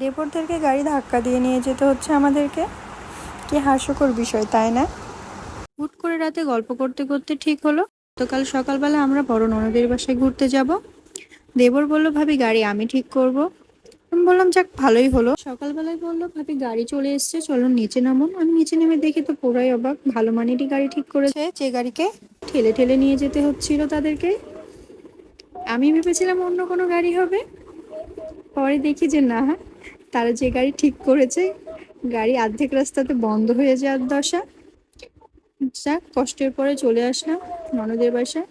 দেবরদেরকে গাড়ি ধাক্কা দিয়ে নিয়ে যেতে হচ্ছে আমাদেরকে? কি হাস্যকর বিষয়, তাই না? হুট করে রাতে গল্প করতে করতে ঠিক হলো। গতকাল সকালবেলা আমরা বড় ননদের বাসায় ঘুরতে যাব। দেবর বলল, ভাবি, গাড়ি আমি ঠিক করব। আমি বললাম, যাক, ভালোই হলো। সকালবেলায় বলল, ভাবি, গাড়ি চলে এসছে, চলো নিচে নামুন। আমি নিচে নেমে দেখি তো পুরাই অবাক। ভালো মানেরই গাড়ি ঠিক করেছে। যে গাড়িকে? ঠেলে ঠেলে নিয়ে যেতে হচ্ছিল তাদেরকে। আমি ভেবেছিলাম অন্য কোনো গাড়ি হবে। পরে দেখি যে না তারা যে গাড়ি ঠিক করেছে, গাড়ি অর্ধেক রাস্তাতে বন্ধ হয়ে যাওয়ার দশা। যাক, কষ্টের পরে চলে আসলাম ননদের বাসায়।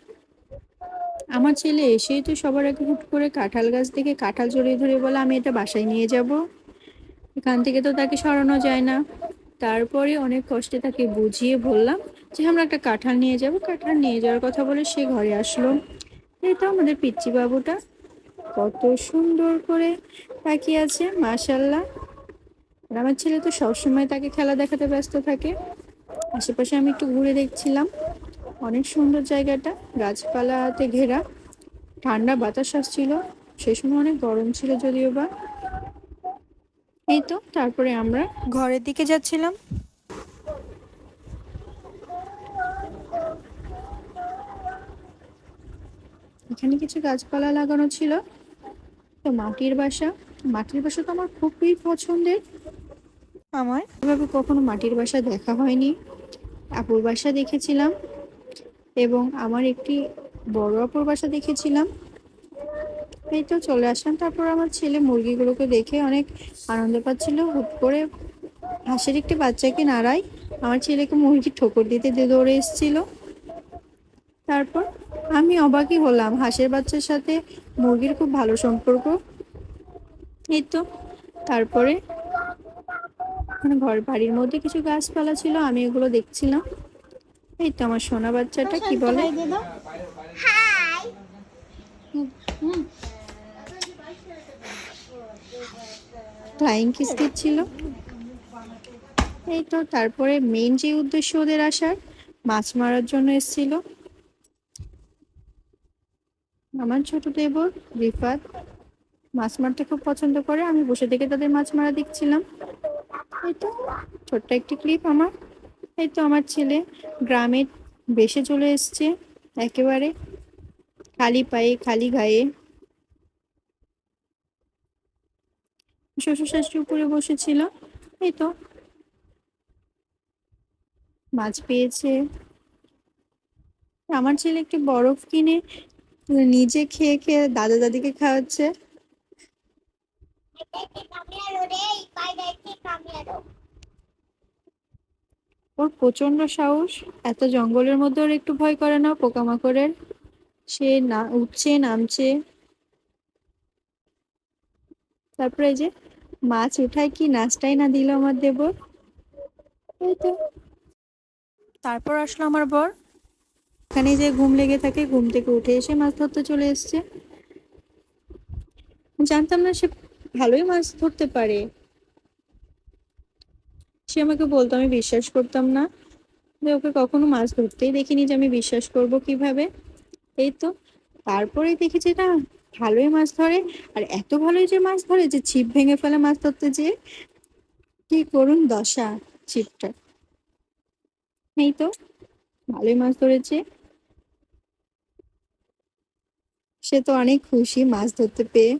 আমার ছেলে এসেই তো সবার আগে হুট করে কাঁঠাল গাছ থেকে কাঁঠাল জড়িয়ে ধরে বলে, আমি এটা বাসায় নিয়ে যাব। এখান থেকে তো তাকে সরানো যায় না। তারপরে অনেক কষ্টে তাকে বুঝিয়ে বললাম যে, আমরা একটা কাঁঠাল নিয়ে যাব। কাঁঠাল নিয়ে যাওয়ার কথা বলে সে ঘরে আসলো। এই তো আমাদের পিচ্চি বাবুটা কত সুন্দর করে তাকিয়ে আছে মাশাল্লাহ আমার ছেলে তো সবসময় তাকে খেলা দেখাতে ব্যস্ত থাকে। আশেপাশে আমি একটু ঘুরে দেখছিলাম। অনেক সুন্দর জায়গাটা, গাছপালাতে ঘেরা। ঠান্ডা বাতাস আসছিল। সে সময় অনেক গরম ছিল যদিও বা। এই তো, তারপরে আমরা ঘরের দিকে যাচ্ছিলাম। এখানে কিছু গাছপালা লাগানো ছিল। তো মাটির বাসা। মাটির বাসা তো আমার খুবই পছন্দের। আমার এভাবে কখনো মাটির বাসা দেখা হয়নি। আপুর বাসা দেখেছিলাম এবং আমার একটি বড় আপুর বাসা দেখেছিলাম। এই তো চলে আসলাম। তারপর আমার ছেলে মুরগিগুলোকে দেখে অনেক আনন্দ পাচ্ছিল। হুট করে হাঁসের একটি বাচ্চাকে নাড়াই আমার ছেলেকে মুরগি ঠোকর দিতে দিয়ে দৌড়ে এসেছিল। তারপর আমি অবাকই হলাম। হাঁসের বাচ্চার সাথে মুরগির খুব ভালো সম্পর্ক। এই তো তারপরে ঘর বাড়ির মধ্যে কিছু গাছপালা ছিল আমি এগুলো দেখছিলাম। এই তো আমার সোনা বাচ্চাটা কি বলে? ফ্লাইং কিস দিচ্ছিল। এই তো তারপরে মেন যে উদ্দেশ্য ওদের আসার মাছ মারার জন্য এসেছিল। আমার ছোট দেবর, রিফাত। মাছ মারতে খুব পছন্দ করে। আমি বসে থেকে তাদের মাছ মারা দেখছিলাম। এই ছোট্ট একটি ক্লিপ আমার। এই তো আমার ছেলে গ্রামে বেসে চলে এসছে, একেবারে খালি পায়ে, খালি গায়ে শ্বশুর শাশুড়ি উপরে বসেছিল। এই তো, মাছ পেয়েছে। আমার ছেলে একটি বরফ কিনে নিজে খেয়ে খেয়ে দাদা দাদিকে খাওয়াচ্ছে? ওর প্রচণ্ড সাহস। এত জঙ্গলের মধ্যে ওর একটু ভয় করে না পোকামাকড়ের? সে না, উঠছে, নামছে। তারপরে যে মাছ উঠায় কি নাচটাই না দিল আমার দেবর? তারপর আসলো আমার বর। এখানে যে ঘুম লেগে থাকে, ঘুম থেকে উঠে এসে মাছ ধরতে চলে এসছে। জানতাম না সে ভালোই মাছ ধরতে পারে। সে আমাকে বলতো, আমি বিশ্বাস করতাম না যে ওকে কখনো মাছ ধরতেই দেখিনি যে আমি বিশ্বাস করব কীভাবে। এই তো তারপরে দেখেছি না ভালোই মাছ ধরে। আর এত ভালোই যে মাছ ধরে যে ছিপ ভেঙে ফেলে মাছ ধরতে যেয়ে কি করুন দশা ছিপটা। এই তো, ভালোই মাছ ধরেছে। সে তো অনেক খুশি মাছ ধরতে পেয়ে।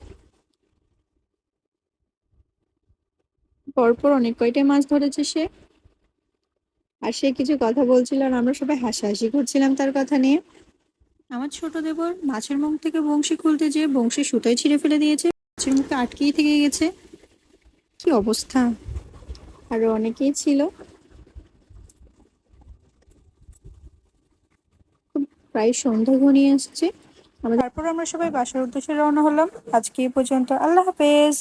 পরপর অনেক কয়টাই মাছ ধরেছে সে? আর সে কিছু কথা বলছিল আর আমরা সবাই হাসাহাসি করছিলাম তার কথা নিয়ে। আমার ছোট দেবর মাছের মুখ থেকে বংশী খুলতে যেয়ে বংশী সুতায় ছিঁড়ে ফেলে দিয়েছে। মাছের মুখে আটকেই থেকে গেছে। কি অবস্থা? আরও অনেকেই ছিল। খুব প্রায় সন্ধ্যা ঘনিয়ে আসছে। তারপর আমরা সবাই বাসার উদ্দেশ্যে রওনা হলাম। আজকে এই পর্যন্ত আল্লাহ হাফেজ।